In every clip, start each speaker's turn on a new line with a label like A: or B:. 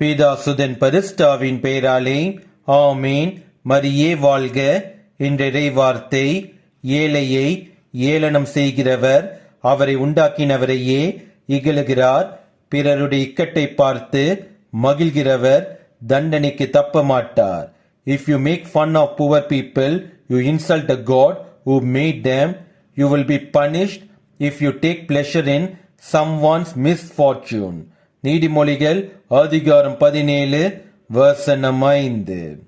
A: பீதாசுதன் பரிஸ்டாவின் பெயராலே ஆமீன். மரியே வாழ்க. என்ற இறைவார்த்தை ஏழையை ஏளனம் செய்கிறவர் அவரை உண்டாக்கினவரையே இகழுகிறார். பிறருடைய இக்கட்டை பார்த்து மகிழ்கிறவர் தண்டனைக்கு தப்ப மாட்டார் if you make fun of poor people you insult a God who made them you will be punished if you take pleasure in someone's misfortune நீதிமொழிகள் அதிகாரம் பதினேழு வசனம் ஐந்து.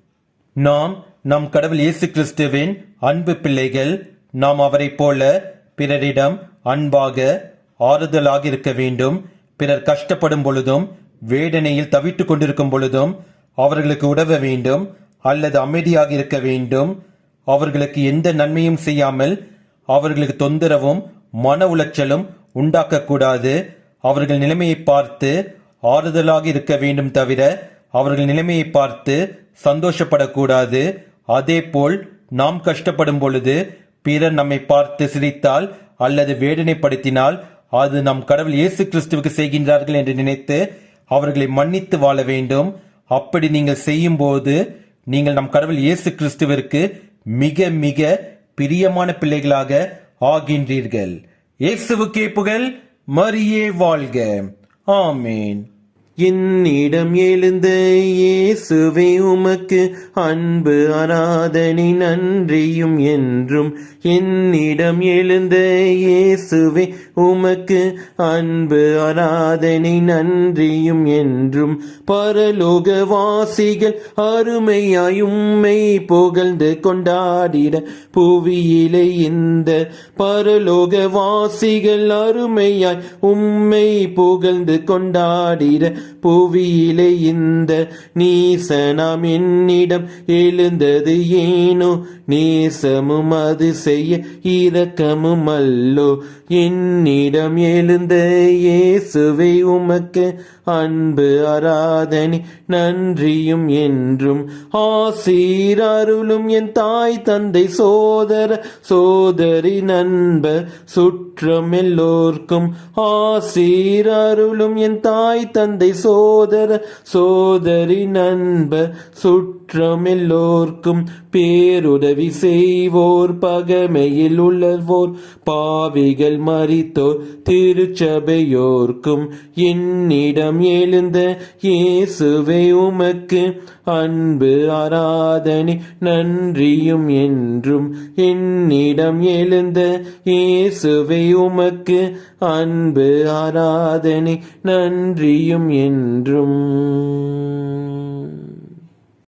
A: நாம் நம் கடவுள் இயேசு கிறிஸ்துவின் அன்பு பிள்ளைகள் நாம் அவரைப் போல பிறரிடம் அன்பாக ஆறுதலாக இருக்க வேண்டும். பிறர் கஷ்டப்படும் பொழுதும் வேதனையில் தவித்துக் கொண்டிருக்கும் பொழுதும் அவர்களுக்கு உதவ வேண்டும் அல்லது அமைதியாக இருக்க வேண்டும். அவர்களுக்கு எந்த நன்மையும் செய்யாமல் அவர்களுக்கு தொந்தரவும் மன உளைச்சலும் உண்டாக்கக்கூடாது. அவர்கள் நிலைமையை பார்த்து ஆறுதலாக இருக்க வேண்டும் தவிர அவர்கள் நிலைமையை பார்த்து சந்தோஷப்படக்கூடாது. அதேபோல் நாம் கஷ்டப்படும் பொழுது பிறர் நம்மை பார்த்து சிரித்தால் அல்லது வேதனைப்படுத்தினால் அது நம் கடவுள் இயேசு கிறிஸ்துவுக்கு செய்கின்றார்கள் என்று நினைத்து அவர்களை மன்னித்து வாழ வேண்டும். அப்படி நீங்கள் செய்யும்போது நீங்கள் நம் கடவுள் இயேசு கிறிஸ்துவிற்கு மிக மிக பிரியமான பிள்ளைகளாக ஆகின்றீர்கள். இயேசுவுக்கே புகழ் மரியே வாழ்க. ஆமேன்
B: என்னிடம் எழுந்த இயேசுவே உமக்கு அன்பு ஆராதனை நன்றியும் என்றும். என்னிடம் எழுந்த இயேசுவே உமக்கு அன்பு ஆராதனை நன்றியும் என்றும். பரலோக வாசிகள் அருமையாயும்மை புகழ்ந்து கொண்டாடிட புவியிலே இந்த பரலோக வாசிகள் அருமையாய் உம்மை புகழ்ந்து கொண்டாடிட புவியிலே இந்த நீசனாம் என்னிடம் எழுந்தது ஏனோ? நேசமும் அது செய்ய இரக்கமும் அல்லோ? என்னிடம் எழுந்த இயேசுவை உமக்கு அன்பு ஆராதனை நன்றியும் என்றும். ஆசீரருளும் என் தாய் தந்தை சோதர சோதரி நண்ப சுற்றம் எல்லோர்க்கும் ஆசீரருளும் என் தாய் தந்தை சோதர சோதரி நண்பர் சுற்றம் எல்லோர்க்கும் பேருதவி செய்வோர் பகமையில் உள்ளவோர் பாவிகள் மறித்தோர் திருச்சபையோர்க்கும் என்னிடம் எழுந்த இயேசுவை உமக்கு அன்பு ஆராதனை நன்றியும் என்றும் என்னிடம் எழுந்த இயேசுவை உமக்கு அன்பு ஆராதனை நன்றியும் என்றும்